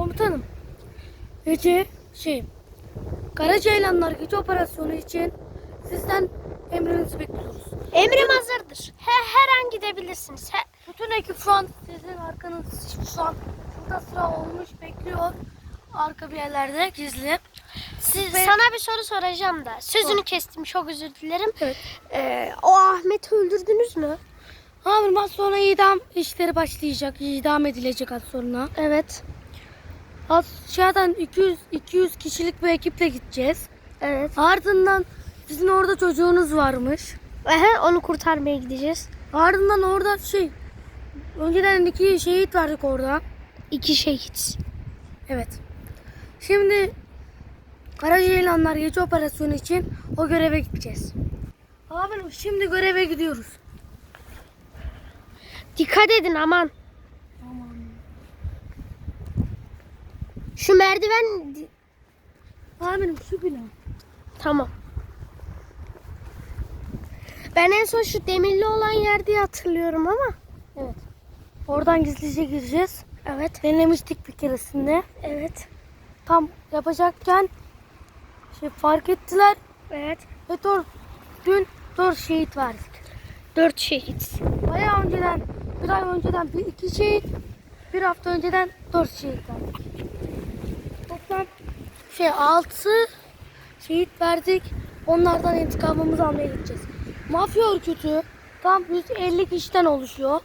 Komutanım. Gece şey Karacaylanlar gece operasyonu için sizden emrinizi bekliyoruz. Emrim hazırdır. He, her an gidebilirsiniz. He, Bütün ekip şu an sizin arkanız şu an şurada sıra olmuş bekliyor. Arka bir yerlerde gizli. siz, Ve- sana bir soru soracağım da. Sözünü kestim çok özür dilerim. Evet. Ee, o Ahmet'i öldürdünüz mü? Az sonra idam işleri başlayacak. idam edilecek az sonra. Evet. Aşağıdan 200 200 kişilik bir ekiple gideceğiz. Evet. Ardından sizin orada çocuğunuz varmış. Ehe, onu kurtarmaya gideceğiz. Ardından orada şey önceden iki şehit verdik orada. İki şehit. Evet. Şimdi Karacaylanlar gece operasyonu için o göreve gideceğiz. Abim şimdi göreve gidiyoruz. Dikkat edin aman. Şu merdiven... Abim şu bina. Tamam. Ben en son şu demirli olan yer diye hatırlıyorum ama. Evet. Oradan gizlice gireceğiz. Evet. Denemiştik bir keresinde. Evet. Tam yapacakken şey fark ettiler Evet. ve dört, dün dört şehit verdik. Dört şehit. Bayağı önceden, bir ay önceden bir iki şehit, bir hafta önceden dört şehit verdik. Toplam şey altı şehit verdik. Onlardan intikamımızı almaya gideceğiz. Mafya örgütü tam 150 kişiden oluşuyor.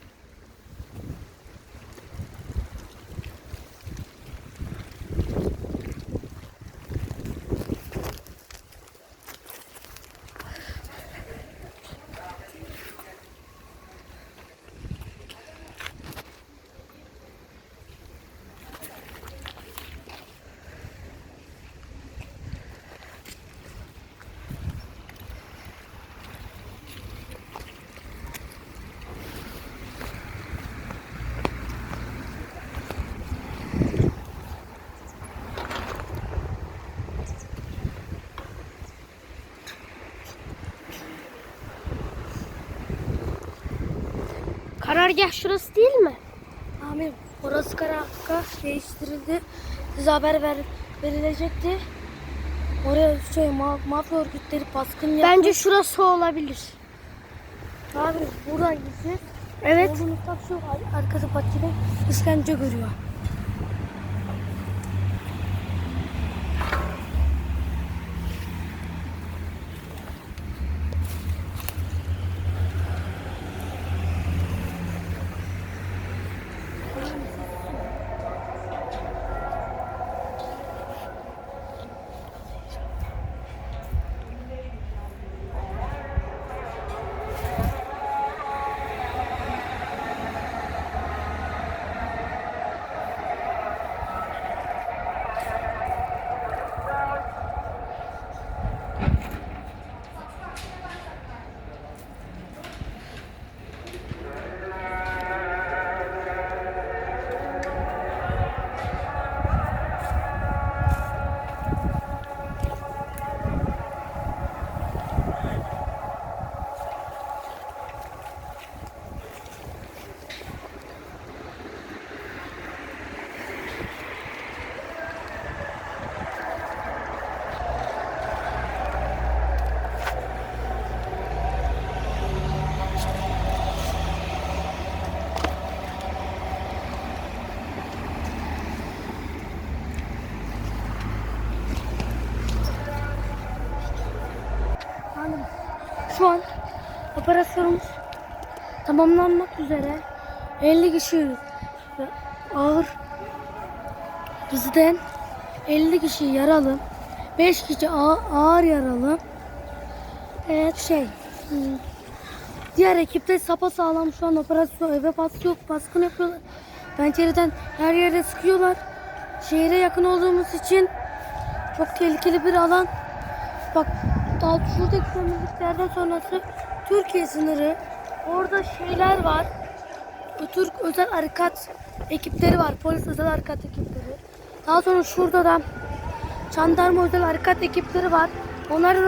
Karargah şurası değil mi? Amirim orası Karakka değiştirildi. Size haber ver, verilecekti. Oraya şey ma mafya örgütleri baskın yaptı. Bence şurası olabilir. Abi buradan gideceğiz. Evet. Yolun arkası bahçede işkence görüyor. Şu an operasyonumuz tamamlanmak üzere. 50 kişi ve ağır bizden 50 kişi yaralı. 5 kişi ağ- ağır yaralı. Evet şey hmm, diğer ekipte sapa sağlam şu an operasyon eve baskı yok baskın yapıyorlar. Pencereden her yere sıkıyorlar. Şehre yakın olduğumuz için çok tehlikeli bir alan. Bak daha şuradaki sömürlüklerden sonrası Türkiye sınırı. Orada şeyler var. Türk özel harekat ekipleri var. Polis özel harekat ekipleri. Daha sonra şurada da jandarma özel harekat ekipleri var. Onların